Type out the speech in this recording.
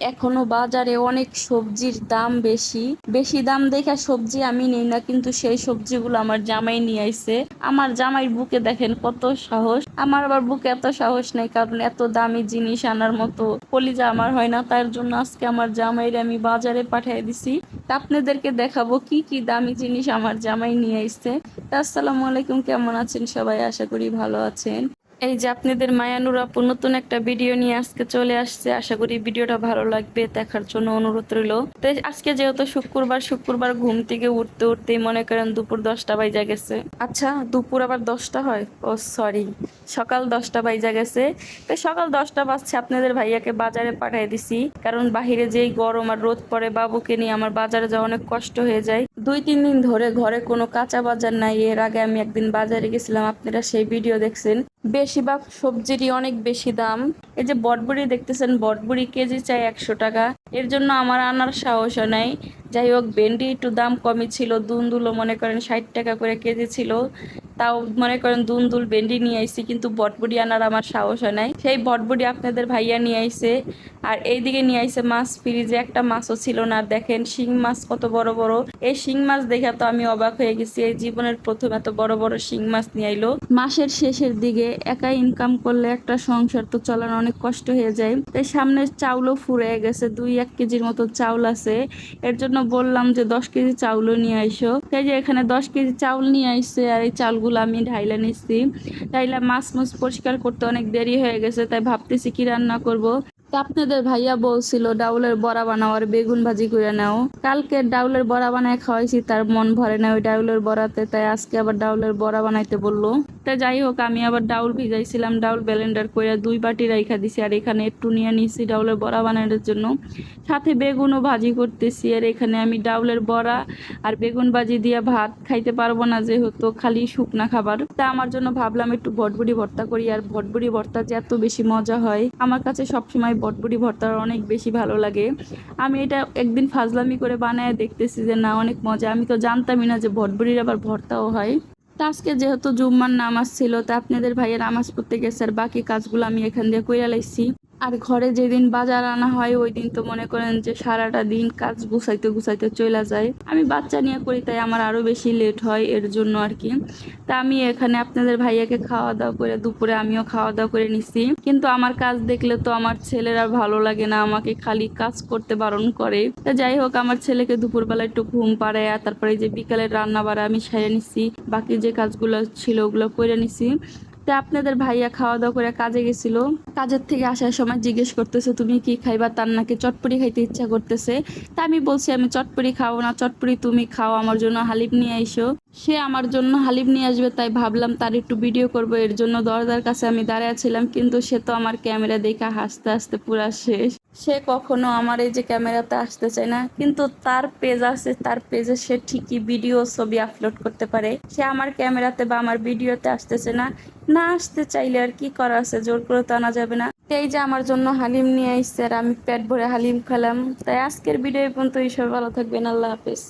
এখনও বাজারে অনেক সবজির দাম বেশি। বেশি দাম দেখে সবজি আমি নেই না, কিন্তু সেই সবজিগুলো আমার জামাই নিয়ে আইছে। আমার জামাইয়ের বুকে দেখেন কত সাহস। আমার আবার বুকে এত সাহস নেই, কারণ এত দামি জিনিস আনার মতো কলিজা আমার হয় না। তার জন্য আজকে আমার জামাইরে আমি বাজারে পাঠিয়ে দিছি। তা আপনাদেরকে দেখাবো কি কি দামি জিনিস আমার জামাই নিয়ে আইছে। তা আসসালামু আলাইকুম, কেমন আছেন? সবাই আশা করি ভালো আছেন। এই যে আপনাদের মায়ানুর নতুন একটা ভিডিও নিয়ে আজকে চলে আসছে। আশা করি ভিডিওটা ভালো লাগবে, দেখার জন্য অনুরোধ রইল। আজকে যেহেতু শুক্রবার শুক্রবার ঘুম থেকে উঠতে উঠতেই মনে করেন দুপুর দশটা বাইজা গেছে। আচ্ছা দুপুর আবার দশটা হয়? ও সরি সকাল দশটা বাইজা গেছে। তো সকাল দশটা বাজছে, আপনাদের ভাইয়াকে বাজারে পাঠিয়ে দিছি। কারণ বাহিরে যেই গরম আর রোদ পড়ে, বাবুকে নিয়ে আমার বাজারে যাওয়া অনেক কষ্ট হয়ে যায়। দুই, তিন দিন ধরে ঘরে কোনো কাঁচা বাজার নাই। এর আগে আমি একদিন বাজারে গেছিলাম, আপনারা সেই ভিডিও দেখছেন। বেশিরভাগ সবজিরই অনেক বেশি দাম। এই যে বটবুড়ি দেখতেছেন, বটবুড়ি কেজি চাই একশো টাকা। এর জন্য আমার আনার সাহসও নাই। যাই হোক, ভেন্ডি একটু দাম কমই ছিল দুন্দুলও মনে করেন ষাট টাকা করে কেজি ছিল। তাও মনে করেন দুন্দুল, ভেন্ডি নিয়ে আইছি, কিন্তু বটবড়ি আনার আমার সাহস হয় নাই। সেই বটবড়ি আপনাদের ভাইয়া নিয়ে আইছে, আর এইদিকে নিয়ে আইছে মাছ, ফ্রিজে একটা মাছও ছিল না। দেখেন, শিং মাছ কত বড় বড়। এই শিং মাছ দেখে তো আমি অবাক হয়ে গেছি, এই জীবনের প্রথম এত বড় বড় শিং মাছ নিয়ে আইলো। মাসের শেষের দিকে একা ইনকাম করলে একটা সংসার তো চলানো অনেক কষ্ট হয়ে যায়। তাই সামনে চাউলও ফুরে গেছে, দুই এক কেজির মতো চাউল আছে। এর জন্য বললাম যে দশ কেজি চাউলও নিয়ে আইসো তাই যে এখানে দশ কেজি চাউল নিয়ে আইসে আর এই চালগুলো আমি ঢাইলে নিচ্ছি ঢাইলে মাছ মুছ পরিষ্কার করতে অনেক দেরি হয়ে গেছে, তাই ভাবতেছি কি রান্না করব। আপনাদের ভাইয়া বলছিল ডাউলের বড়া বানাও আর বেগুন ভাজি করে নাও। কালকে ডাউলের বড়া বানায় খাওয়াইছি, তার মন ভরে না ওই ডাউলের বড়াতে, তাই আজকে আবার ডাউলের বড়া বানাইতে বলল। তা যাই হোক, আমি আবার ডাউল ভিজাইছিলাম, ডাউল ব্লেন্ডার করে দুই বাটি রাইখা দিছি, আর এখানে একটু নিয়ে নিছি ডাউলের বড়া বানানোর জন্য। সাথে বেগুনও ভাজি করতেছি, আর এখানে আমি ডাউলের বড়া আর বেগুন ভাজি দিয়ে ভাত খাইতে পারব না যেহেতু খালি শুকনা খাবার। তা আমার জন্য ভাবলাম একটু ভটভুটি ভর্তা করি, আর ভটভুটি ভর্তা যে এত বেশি মজা হয়, আমার কাছে সবসময় বটবুটি ভর্তা অনেক বেশি ভালো লাগে। আমি এটা একদিন ফাজলামি করে বানায় দেখতেছি যে না, অনেক মজা। আমি তো জানতামই না যে ভটবুটির আবার ভর্তাও হয়। তা আজকে যেহেতু জুম্মার নামাজ ছিল, তা আপনাদের ভাইয়ের নামাজ পড়তে গেছে, আর বাকি কাজগুলো আমি এখান দিয়ে কইরা লাইছি। আর ঘরে যেদিন বাজার আনা হয় ওই দিন তো মনে করেন যে সারাটা দিন কাজ গুছাইতে গুছাইতে চলে যায়। আমি বাচ্চা নিয়ে করি, তাই আমার আরও বেশি লেট হয় এর জন্য আর কি। তা আমি এখানে আপনাদের ভাইয়াকে খাওয়া দাওয়া করে, দুপুরে আমিও খাওয়া দাওয়া করে নিছি। কিন্তু আমার কাজ দেখলে তো আমার ছেলেরা ভালো লাগে না, আমাকে খালি কাজ করতে বারণ করে। তা যাই হোক, আমার ছেলেকে দুপুরবেলা একটু ঘুম পাড়ায় তারপরে যে বিকালের রান্না বাড়া আমি সেরে নিছি, বাকি যে কাজগুলো ছিল ওগুলো করে নিছি। তো আপনাদের ভাইয়া খাওয়া দাওয়া করে কাজে গেছিল। কাজের থেকে আসার সময় জিজ্ঞেস করতেছে, তুমি কি খাইবা? তার নাকি চটপড়ি খাইতে ইচ্ছা করতেছে। তা আমি বলছি, আমি চটপড়ি খাব না চটপড়ি তুমি খাও, আমার জন্য হালিম নিয়ে আইসো। সে আমার জন্য হালিম নিয়ে আসবে, তাই ভাবলাম তার একটু ভিডিও করব, এর জন্য দরজার কাছে আমি দাঁড়িয়েছিলাম কিন্তু সে তো আমার ক্যামেরা দেখে হাসতে হাসতে পুরা শেষ। সে কখনো আমার এই যে ক্যামেরাতে আসতে চায় না, কিন্তু তার পেজ আছে, তার পেজে সে ঠিকই ভিডিও ছবি আপলোড করতে পারে। সে আমার ক্যামেরাতে বা আমার ভিডিওতে আসতেছে না না আসতে চাইলে আর কি করা আছে? জোর করে তো আনা যাবে না। এই যে আমার জন্য হালিম নিয়ে আসছে আর আমি পেট ভরে হালিম খেলাম। তাই আজকের ভিডিও পর্যন্ত এই এইসব ভালো থাকবেন, আল্লাহ হাফেজ।